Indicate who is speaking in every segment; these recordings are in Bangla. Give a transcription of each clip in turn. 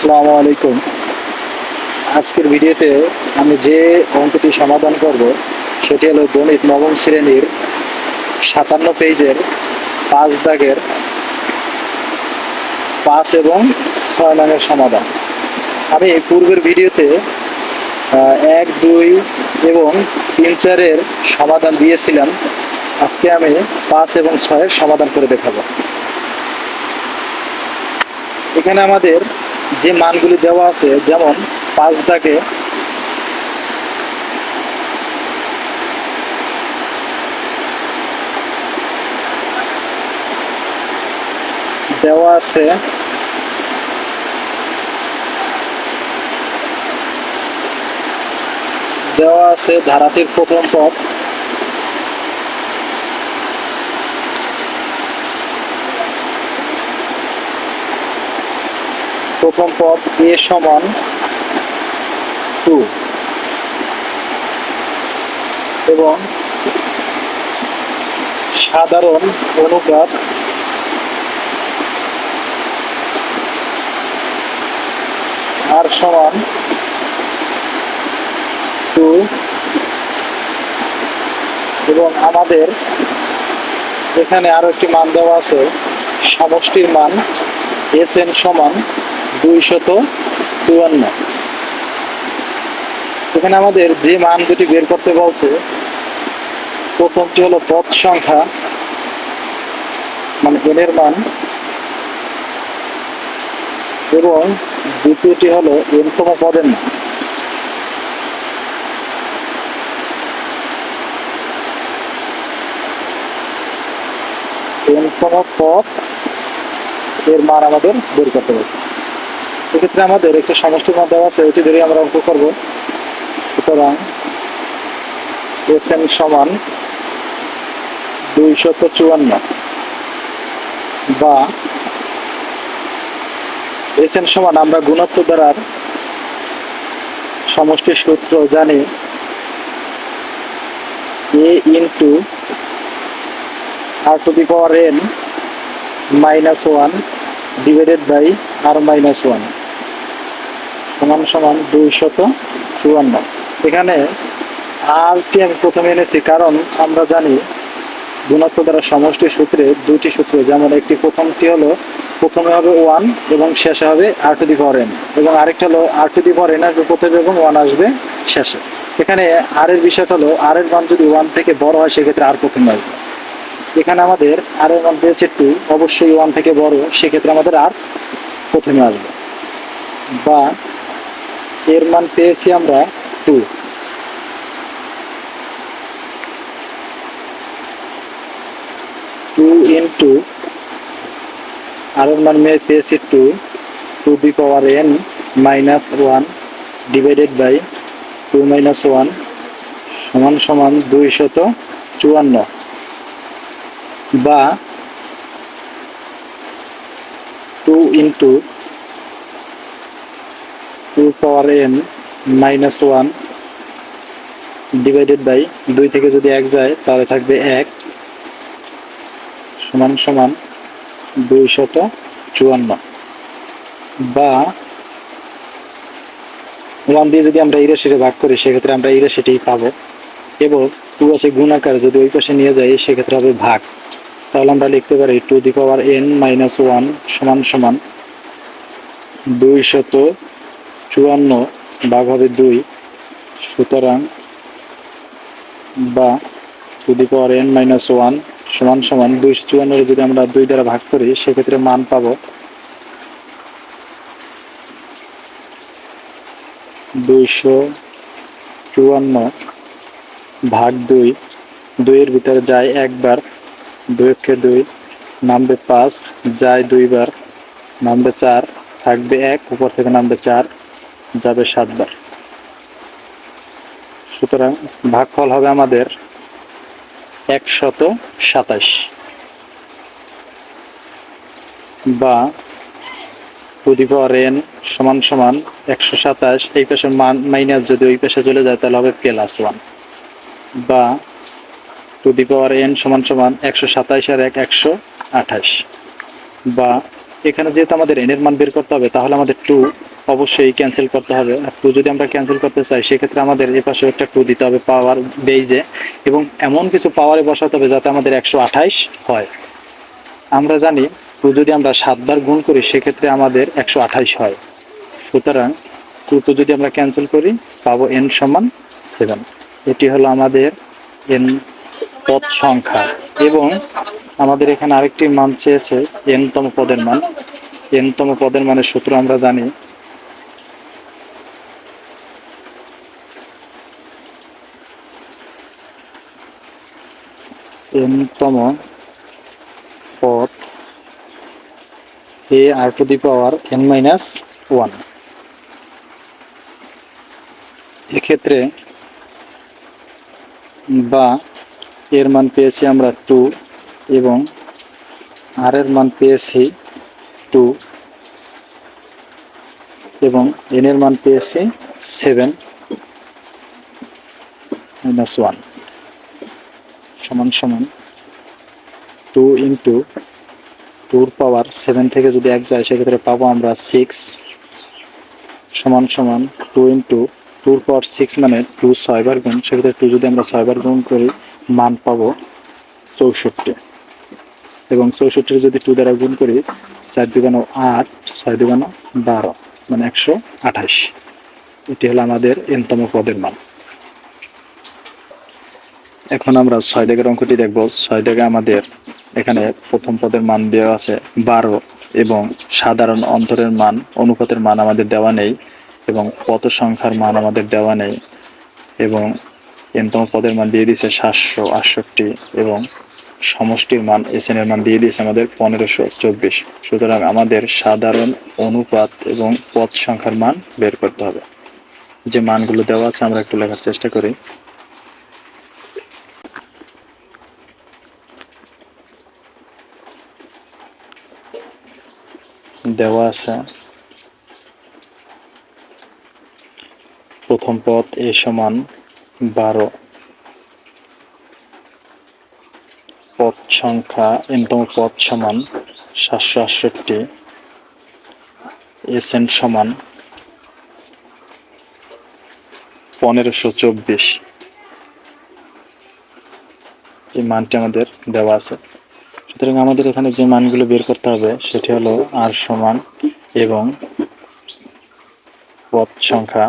Speaker 1: আসসালামু আলাইকুম। আজকের ভিডিওতে আমি যে অঙ্কটি সমাধান করব, সেটি হলো গণিত নবম শ্রেণির সাতান্ন পেজের পাঁচ দাগের পাঁচ এবং ছয় নঙের সমাধান। আমি পূর্বের ভিডিওতে এক, দুই এবং তিন, চারের সমাধান দিয়েছিলাম। আজকে আমি পাঁচ এবং ছয়ের সমাধান করে দেখাবো। এখানে আমাদের যে মানগুলি দেওয়া আছে যেমন পাঁচ দাগে দেওয়া আছে দেওয়া আছে ধারাটির প্রথম পথ প্রথম পদ এ সমান টু। এবং সাধারণ অনুপাত আর সমান টু। এবং আমাদের এখানে আরও একটি মান দেওয়া আছে, সমষ্টির মান এস এন সমান দুইশত চুয়ান্ন। এখানে আমাদের যে মান দুটি বের করতে বলছে, প্রথমটি হলো পদ সংখ্যা মানে এনের মান, এবং দ্বিতীয়টি হলো এনতম পদের মান। এনতম পদ এর মান আমাদের বের করতে বলছে। এক্ষেত্রে আমাদের একটা সমষ্টির দেওয়া আছে ওইটি ধরে আমরা অঙ্ক করব। সুতরাং এস এন সমান দুইশত চুয়ান্ন বা এস এন সমান আমরা গুণত্ব দ্বারার সমষ্টির সূত্র জানি A into R to the power N minus one divided by R minus one. সমান সমান দুইশত চুয়ান্ন। এখানে আরটি আমি প্রথমে এনেছি কারণ আমরা জানি গুণত্ব দ্বারা সমষ্টি সূত্রে দুটি সূত্র, যেমন একটি প্রথমটি হলো প্রথমে হবে ওয়ান এবং শেষে হবে r to the power N এবং আরেকটা হলো r to the power N আসবে প্রথমে এবং ওয়ান আসবে শেষে। এখানে আর এর বিষয়টা হলো আর এর মান যদি ওয়ান থেকে বড় হয়, সেক্ষেত্রে আর প্রথমে আসবে। এখানে আমাদের আর এর মান পেয়েছে টু অবশ্যই ওয়ান থেকে বড়, সেক্ষেত্রে আমাদের আর প্রথমে আসবে। বা এর মান পেয়েছি আমরা টু। টু ইন্টু আর মান মে- পেয়েছি two. Two the power N minus one divided by two minus one সমান সমান দুইশত চুয়ান্ন। বা two into two power N minus one divided by দুই থেকে যদি এক যায়, তাহলে থাকবে এক সমান সমান দুইশত চুয়ান্ন। বা ওয়ান দিয়ে যদি আমরা ইরাশিরে ভাগ করি, সেক্ষেত্রে আমরা ইরাশিটিই পাবো। এবং টু আছে গুণাকার, যদি ওই পাশে নিয়ে যাই, সেক্ষেত্রে হবে ভাগ। তাহলে আমরা লিখতে পারি two the power N minus one সমান সমান দুইশত চুয়ান্ন ভাগ হবে দুই। সুতরাং বা two the power N minus one সমান সমান দুইশো চুয়ান্নরে যদি আমরা দুই দ্বারা ভাগ করি, সেক্ষেত্রে মান পাব দুইশো চুয়ান্ন ভাগ দুই। দুইয়ের ভিতরে যায় একবার দুইকে দুই নামবে পাঁচ, যায় দুইবার, নামবে চার, থাকবে এক, উপর থেকে নামবে চার। যাবে সাতবার। সুতরাং ভাগফল হবে আমাদের একশত সাতাশ। বা টু দি পাওয়ার এন সমান সমান একশো সাতাশ, এই পাশে মান মাইনাস যদি ওই পাশে চলে যায়, তাহলে হবে প্লাস ওয়ান বা টু পাওয়ার এন সমান সমান একশো সাতাইশ আর এক একশো আঠাশ। বা এখানে যেহেতু আমাদের এন এর মান বের করতে হবে, তাহলে আমাদের টু অবশ্যই ক্যান্সেল করতে হবে। আর টু যদি আমরা ক্যান্সেল করতে চাই, সেক্ষেত্রে আমাদের এ পাশে একটা টু দিতে হবে পাওয়ার বেইজে এবং এমন কিছু পাওয়ারে বসাতে হবে যাতে আমাদের একশো আঠাইশ হয়। আমরা জানি টু যদি আমরা সাতবার গুণ করি, সেক্ষেত্রে আমাদের একশো আঠাইশ হয়। সুতরাং টু টু যদি আমরা ক্যান্সেল করি, পাবো এন সমান সেভেন এটি হলো আমাদের এন পদ সংখ্যা এবং আমাদের এখানে আরেকটি মান চেয়েছে এনতম পদের মান। এনতম পদের মানের সূত্র আমরা জানি। এনতম পদ A R to the power N minus one এক্ষেত্রে বা এর মান পেয়েছি আমরা টু এবং আর এর মান পেয়েছি টু এবং এন এর মান পেয়েছি সেভেন মাইনাস ওয়ান সমান সমান টু ইন্টু টুর পাওয়ার সেভেন থেকে যদি এক যায়, সেক্ষেত্রে পাবো আমরা সিক্স সমান সমান টু ইন্টু টুর পাওয়ার সিক্স মানে টু ছয়বার গুণ, সেক্ষেত্রে টু যদি আমরা ছয়বার গুণ করি মান পাবো চৌষট্টি। এবং চৌষট্টি যদি টু দ্বারা গুণ করি, চার দুগানো আট, ছয় দুগানো বারো মানে একশো আঠাশ। এটি হলো আমাদের এনতম পদের মান। এখন আমরা ছয় দাগের অঙ্কটি দেখব। ছয় দাগে আমাদের এখানে প্রথম পদের মান দেওয়া আছে বারো এবং সাধারণ অন্তরের মান, অনুপাতের মান আমাদের দেওয়া নেই এবং পদ সংখ্যার মান আমাদের দেওয়া নেই এবং এনতম পদের মান দিয়ে দিয়েছে সাতশো আটষট্টি এবং সমষ্টির মান এসএন এর মান দিয়ে দিয়েছে আমাদের পনেরোশো চব্বিশ। সুতরাং আমাদের সাধারণ অনুপাত এবং পদ সংখ্যার মান বের করতে হবে। যে মানগুলো দেওয়া আছে আমরা একটু লেখার চেষ্টা করি। দেওয়া আছে, প্রথম পথ এ সমান বারো। পদ সংখ্যা এনতম পদ সমান সাতশো আটষট্টি। এসেন্ট সমান পনেরোশো চব্বিশ। এই মানটি আমাদের দেওয়া আছে। সুতরাং আমাদের এখানে যে মানগুলো বের করতে হবে, সেটি হলো আর সমান এবং পদ সংখ্যা।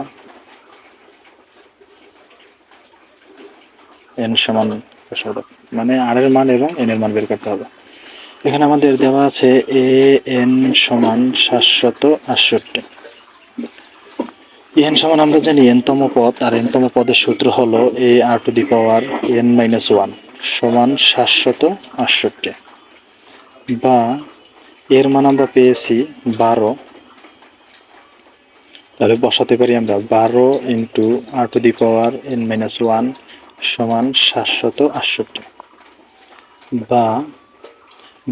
Speaker 1: এন সমান মানে আর এর মান এবং এন এর মান বের করতে হবে। এখানে আমাদের দেওয়া আছে এ এন সমান সাতশত আটষট্টি। এন সমান আমরা জানি এনতম পদ, আর এনতম পদের সূত্র হলো A R to the power N minus one সমান সাতশত আটষট্টি। বা এর মান আমরা পেয়েছি বারো। তাহলে বসাতে পারি আমরা বারো into R to the power N minus one সমান সাতশত আটষট্টি। বা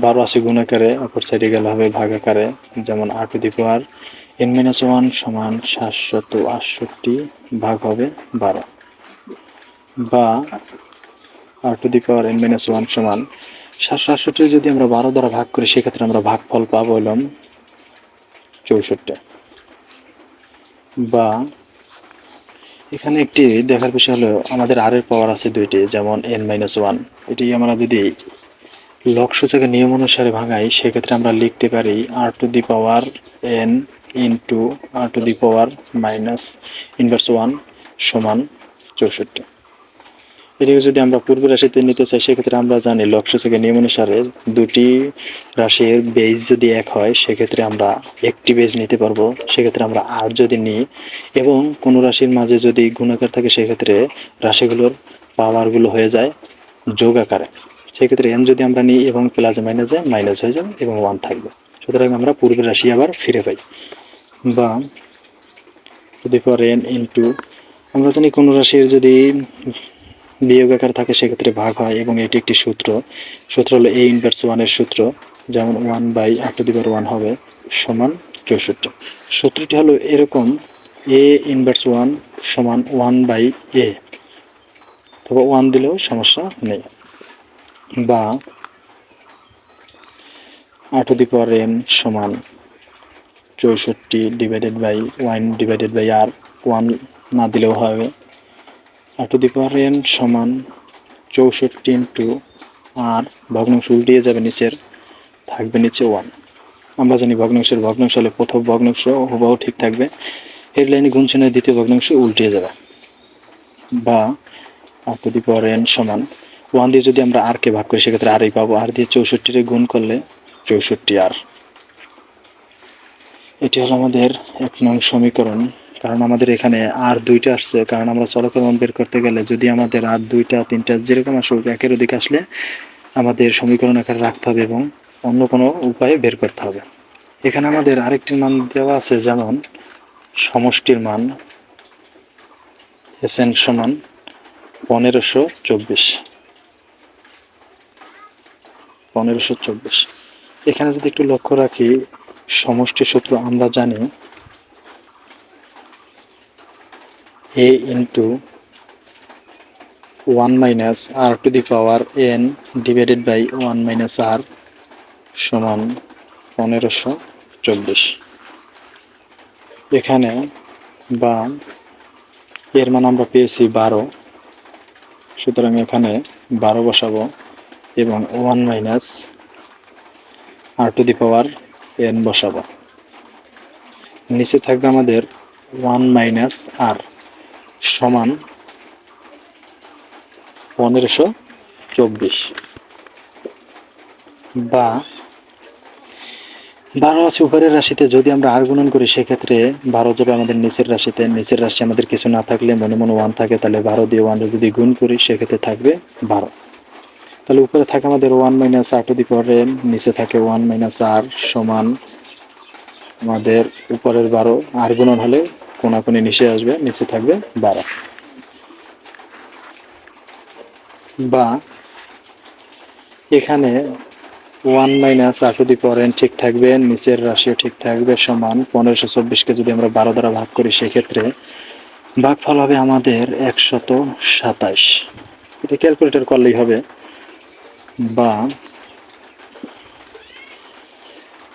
Speaker 1: বারো আছে গুণাকারে অপর সাইডে গেলে হবে ভাগাকারে যেমন আট the power N minus one সমান সাতশত আটষট্টি ভাগ হবে বারো। বা R to the power N minus one সমান সাতশো আটষট্টি যদি আমরা বারো দ্বারা ভাগ করি, সেক্ষেত্রে আমরা ভাগফল পাবো হলাম চৌষট্টি। বা এখানে একটি দেখার বিষয় হলো, আমাদের আর এর পাওয়ার আছে দুইটি, যেমন এন মাইনাস ওয়ান এটি আমরা যদি লক সূচকের নিয়ম অনুসারে ভাঙাই, সেক্ষেত্রে আমরা লিখতে পারি R to the power N into R to the power minus inverse one সমান চৌষট্টি। এটিকে যদি আমরা পূর্ব রাশিতে নিতে চাই, সেক্ষেত্রে আমরা জানি লক সূচকের নিয়ম অনুসারে দুটি রাশির বেজ যদি এক হয়, সেক্ষেত্রে আমরা একটি বেজ নিতে পারব। সেক্ষেত্রে আমরা আর যদি নিই এবং কোনো রাশির মাঝে যদি গুণাকার থাকে, সেক্ষেত্রে রাশিগুলোর পাওয়ারগুলো হয়ে যায় যোগ আকারে সেক্ষেত্রে এন যদি আমরা নিই এবং প্লাসে মাইনাসে মাইনাস হয়ে যাবে এবং ওয়ান থাকবে। সুতরাং আমরা পূর্বের রাশি আবার ফিরে পাই। বা যদি পর এন ইন্টু আমরা জানি কোনো রাশির যদি বিয়োগ আকার থাকে সেক্ষেত্রে ভাগ হয় এবং এটি একটি সূত্র। সূত্র হলো এ ইনভার্স ওয়ানের সূত্র, যেমন one by R to the power one হবে সমান চৌষট্টি। সূত্রটি হলো এরকম এ ইনভার্স ওয়ান সমান ওয়ান বাই এ তবে ওয়ান দিলেও সমস্যা নেই। বা আর টু দি পাওয়ার এন সমান চৌষট্টি divided by one divided by R one না দিলেও হবে। R to the power N সমান চৌষট্টি ইন্টু আর ভগ্নাংশ উল্টিয়ে যাবে নিচের, থাকবে নিচে ওয়ান আমরা জানি ভগ্নাংশের ভগ্নাংশ হলে প্রথম ভগ্নাংশ হুবাহু ঠিক থাকবে। হেডলাইনে গুণচিহ্নের দ্বিতীয় ভগ্নাংশ উল্টিয়ে যাবে। বা R to the power N সমান ওয়ান দিয়ে যদি আমরা আর কে ভাগ করি, সেক্ষেত্রে আরই পাবো। আর দিয়ে চৌষট্টিরে গুণ করলে চৌষট্টি আর এটি হলো আমাদের এক নং সমীকরণ। কারণ আমাদের এখানে আর দুইটা আসছে, কারণ আমরা চলকরণ বের করতে গেলে যদি আমাদের আর দুইটা, তিনটা যেরকম আসুক, একের অধিক আসলে আমাদের সমীকরণ আকারে রাখতে হবে এবং অন্য কোনো উপায়ে বের করতে হবে। এখানে আমাদের আরেকটি মান দেওয়া আছে, যেমন সমষ্টির মান এস এন সমান পনেরোশো চব্বিশ। পনেরোশো চব্বিশ। এখানে যদি একটু লক্ষ্য রাখি, সমষ্টি সূত্র আমরা জানি A into one minus R to the power N divided by one minus R সমান পনেরোশো চব্বিশ। এখানে বা এর মান আমরা পেয়েছি বারো। সুতরাং এখানে বারো বসাবো এবং one minus R to the power N বসাবো। নিচে থাকবে আমাদের ওয়ান মাইনাস আর সমান পনেরোশো চব্বিশ। বা বারো আছে উপরের রাশিতে, যদি আমরা আর গুণন করি, সেক্ষেত্রে বারো যাবে আমাদের নিচের রাশিতে। নিচের রাশি আমাদের কিছু না থাকলে, মনে মনে ওয়ান থাকে, তাহলে বারো দিয়ে ওয়ান যদি গুণ করি, সেক্ষেত্রে থাকবে বারো। তাহলে উপরে থাকে আমাদের one minus R to power নিচে থাকে ওয়ান মাইনাস আর সমান আমাদের উপরের বারো। আর গুণন হলে কোনাকুনি নিচে আসবে, নিচে থাকবে বারো। বা এখানে one minus to the power ঠিক থাকবে, নিচের রাশিও ঠিক থাকবে সমান পনেরোশো চব্বিশকে যদি আমরা বারো দ্বারা ভাগ করি সেক্ষেত্রে ভাগফল হবে আমাদের একশত সাতাশ। এটা ক্যালকুলেটর করলেই হবে। বা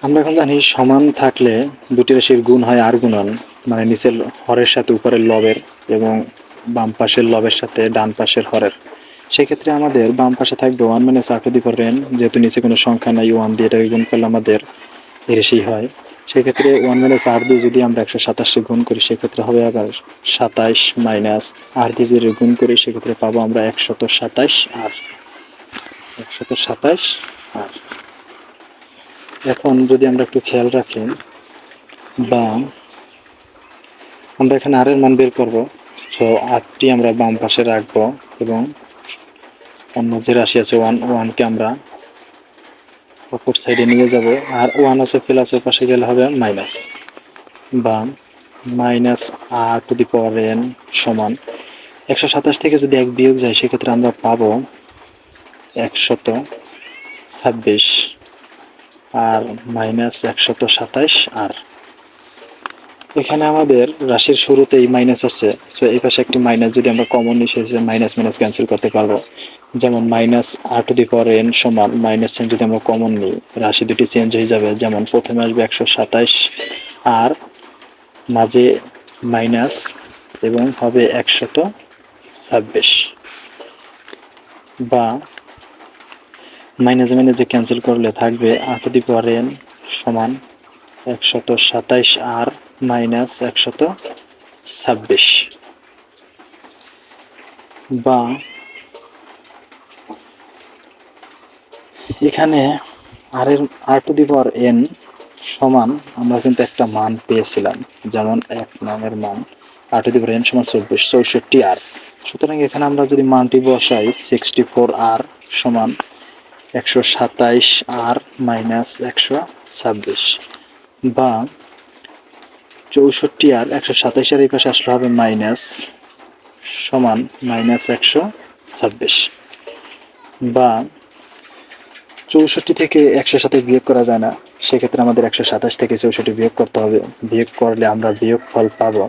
Speaker 1: আমরা এখন জানি সমান থাকলে দুটি রাশির গুণ হয় আর গুণন মানে নিচের হরের সাথে উপরের লবের এবং বাম পাশের লবের সাথে ডান পাশের হরের। সেক্ষেত্রে আমাদের বাম পাশে থাকবে one minus R the N যেহেতু নিচে কোনো সংখ্যা নাই ওয়ান দিয়ে এটাকে গুণ করলে আমাদের এরেসেই হয়। সেক্ষেত্রে ওয়ান মাইনাস আর দিয়ে যদি আমরা একশো সাতাশে গুণ করি, সেক্ষেত্রে হবে আবার সাতাইশ মাইনাস আর দিয়ে যদি গুণ করি, সেক্ষেত্রে পাবো আমরা একশত সাতাইশ আর একশত সাতাইশ আর এখন যদি আমরা একটু খেয়াল রাখি, বা আমরা এখানে আরের মান বের করব তো আটটি আমরা বাম পাশে রাখব এবং অন্য যে রাশি আছে ওয়ান ওয়ানকে আমরা অপর সাইডে নিয়ে যাব, আর ওয়ান আছে প্লাস ওর পাশে গেলে হবে মাইনাস বা minus R to the power N সমান একশো সাতাশ থেকে যদি এক বিয়োগ যায়, সেক্ষেত্রে আমরা পাবো একশত ছাব্বিশ। আর মাইনাস একশত সাতাইশ, আর এখানে আমাদের রাশির শুরুতেই মাইনাস আছে। তো এই পাশে একটি মাইনাস যদি আমরা কমন নিয়ে এসে মাইনাস মাইনাস ক্যান্সেল করতে পারব। যেমন minus R to the power N সমান মাইনাস চেঞ্জ যদি আমরা কমন নিই, রাশি দুটি চেঞ্জ হয়ে যাবে। যেমন প্রথমে আসবে একশো সাতাইশ, আর মাঝে মাইনাস এবং হবে একশত ছাব্বিশ। বা মাইনাসে মাইনাসে ক্যান্সেল করলে থাকবে আর টু দি পাওয়ার এন সমান একশত সাতাইশ আর মাইনাস একশত ছাব্বিশ। বা এখানে আর এর আর টু দি পাওয়ার এন সমান আমরা কিন্তু একটা মান পেয়েছিলাম, যেমন এক নামের মান আর টু দি পাওয়ার এন সমান চব্বিশ, চৌষট্টি আর। সুতরাং এখানে আমরা যদি মানটি বসাই সিক্সটি ফোর আর সমান একশো সাতাইশ আর মাইনাস একশো ছাব্বিশ। বা চৌষট্টি আর একশো সাতাইশের এই পাশে আসলে হবে মাইনাস সমান মাইনাস একশো ছাব্বিশ। বা চৌষট্টি থেকে একশো সাতাশ বিয়োগ করা যায় না, সেক্ষেত্রে আমাদের একশো সাতাশ থেকে চৌষট্টি বিয়োগ করতে হবে। বিয়োগ করলে আমরা বিয়োগ ফল পাবো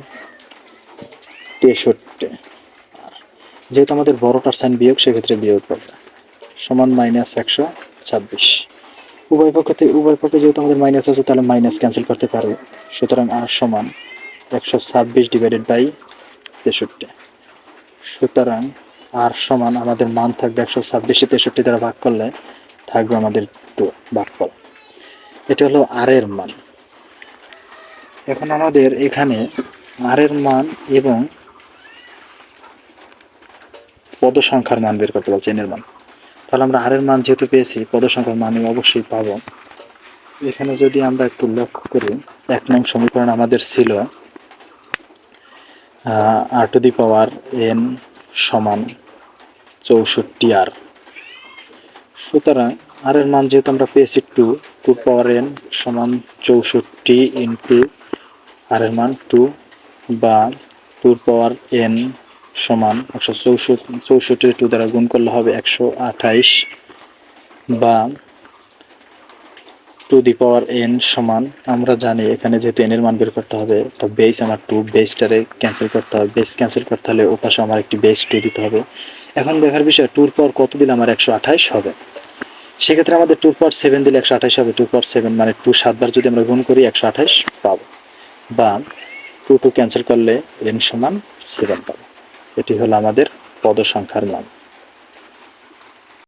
Speaker 1: তেষট্টি। যেহেতু আমাদের বড়টার সাইন বিয়োগ, সেক্ষেত্রে বিয়োগ করবে সমান মাইনাস একশো ছাব্বিশ। উভয় পক্ষ থেকে উভয় পক্ষে যেহেতু আমাদের মাইনাস আছে, তাহলে মাইনাস ক্যান্সেল করতে পারব। সুতরাং আর সমান একশো ছাব্বিশ ডিভাইডেড বাই তেষট্টি। সুতরাং আর সমান আমাদের মান থাকবে একশো ছাব্বিশে তেষট্টি দ্বারা ভাগ করলে থাকবে আমাদের টু ভাগফল। এটা হলো আর এর মান। এখন আমাদের এখানে আর এর মান এবং পদ সংখ্যার মান বের করতে বলছে এনের মান। তাহলে আমরা আর এর মান যেহেতু পেয়েছি পদ সংখ্যার মান অবশ্যই পাবো। এখানে যদি আমরা একটু লক্ষ্য করি, এক নং সমীকরণ আমাদের ছিল আর টু দি পাওয়ার এন সমান চৌষট্টি আর সুতরাং আর এর মান যেহেতু আমরা পেয়েছি টু টু পাওয়ার এন সমান চৌষট্টি ইন্টু আর এর মান টু বা টুর পাওয়ার এন সমান একশো চৌষট্টি চৌষট্টি টু দ্বারা গুণ করলে হবে একশো আঠাইশ বা টু দি পাওয়ার এন সমান। আমরা জানি এখানে যেহেতু এনের মান বের করতে হবে, তো বেস আমার টু বেসটারে ক্যান্সেল করতে হবে। বেস ক্যান্সেল করতে হলে ও পাশে আমার একটি বেস টু দিতে হবে। এখন দেখার বিষয় টুর পর কত দিলে আমার একশো আঠাইশ হবে? সেক্ষেত্রে আমাদের টু পাওয়ার সেভেন দিলে একশো আঠাইশ হবে। টু পাওয়ার সেভেন মানে টু সাতবার যদি আমরা গুণ করি, একশো আঠাইশ পাবো। বা টু টু ক্যান্সেল করলে এন সমান সেভেন পাবো। এটি হলো আমাদের পদ সংখ্যার মান।